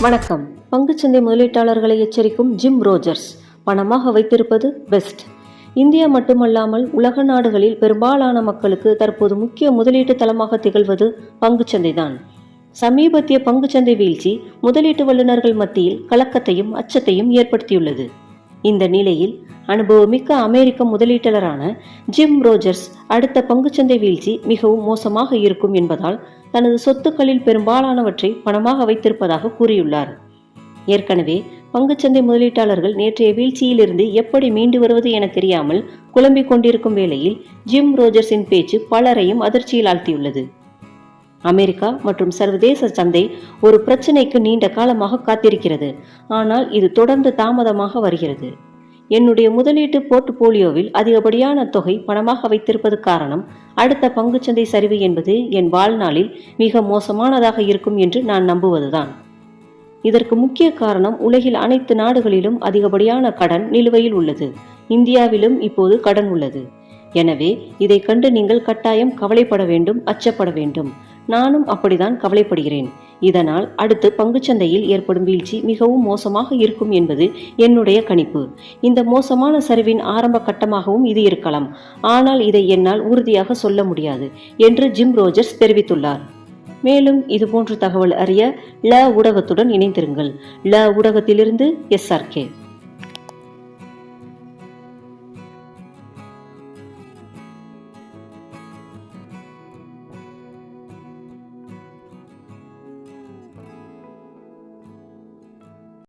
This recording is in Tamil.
வணக்கம். பங்குச்சந்தை முதலீட்டாளர்களை எச்சரிக்கும் ஜிம் ரோஜர்ஸ். பணமாக வைத்திருப்பது பெஸ்ட். இந்தியா மட்டுமல்லாமல் உலக நாடுகளில் பெரும்பாலான மக்களுக்கு தற்போது முக்கிய முதலீட்டு தளமாக திகழ்வது பங்குச்சந்தைதான். சமீபத்திய பங்குச்சந்தை வீழ்ச்சி முதலீட்டு வல்லுநர்கள் மத்தியில் கலக்கத்தையும் அச்சத்தையும் ஏற்படுத்தியுள்ளது. இந்த நிலையில் அனுபவமிக்க அமெரிக்க முதலீட்டாளரான ஜிம் ரோஜர்ஸ் அடுத்த பங்குச்சந்தை வீழ்ச்சி மிகவும் மோசமாக இருக்கும் என்பதால் தனது சொத்துக்களில் பெரும்பாலானவற்றை பணமாக வைத்திருப்பதாக கூறியுள்ளார். ஏற்கனவே பங்குச்சந்தை முதலீட்டாளர்கள் நேற்றைய வீழ்ச்சியிலிருந்து எப்படி மீண்டு வருவது என தெரியாமல் குழம்பிக் கொண்டிருக்கும் வேளையில் ஜிம் ரோஜர்ஸின் பேச்சு பலரையும் அதிர்ச்சியில் ஆழ்த்தியுள்ளது. அமெரிக்கா மற்றும் சர்வதேச சந்தை ஒரு பிரச்சனைக்கு நீண்ட காலமாக காத்திருக்கிறது. ஆனால் இது தொடர்ந்து தாமதமாக வருகிறது. என்னுடைய முதலீட்டு போர்ட்போலியோவில் அதிகப்படியான தொகை பணமாக வைத்திருப்பது காரணம் அடுத்த பங்குச்சந்தை சரிவு என்பது என் வாழ்நாளில் மிக மோசமானதாக இருக்கும் என்று நான் நம்புவதுதான். இதற்கு முக்கிய காரணம் உலகில் அனைத்து நாடுகளிலும் அதிகப்படியான கடன் நிலுவையில் உள்ளது. இந்தியாவிலும் இப்போது கடன் உள்ளது. எனவே இதை கண்டு நீங்கள் கட்டாயம் கவலைப்பட வேண்டும் அச்சப்பட வேண்டும். நானும் அப்படிதான் கவலைப்படுகிறேன். இதனால் அடுத்து பங்குச்சந்தையில் ஏற்படும் வீழ்ச்சி மிகவும் மோசமாக இருக்கும் என்பது என்னுடைய கணிப்பு. இந்த மோசமான சரிவின் ஆரம்ப கட்டமாகவும் இது இருக்கலாம். ஆனால் இதை என்னால் உறுதியாக சொல்ல முடியாது என்று ஜிம் ரோஜர்ஸ் தெரிவித்துள்ளார். மேலும் இதுபோன்ற தகவல் அறிய ல ஊடகத்துடன் இணைந்திருங்கள். ல ஊடகத்திலிருந்து எஸ்ஆர்கே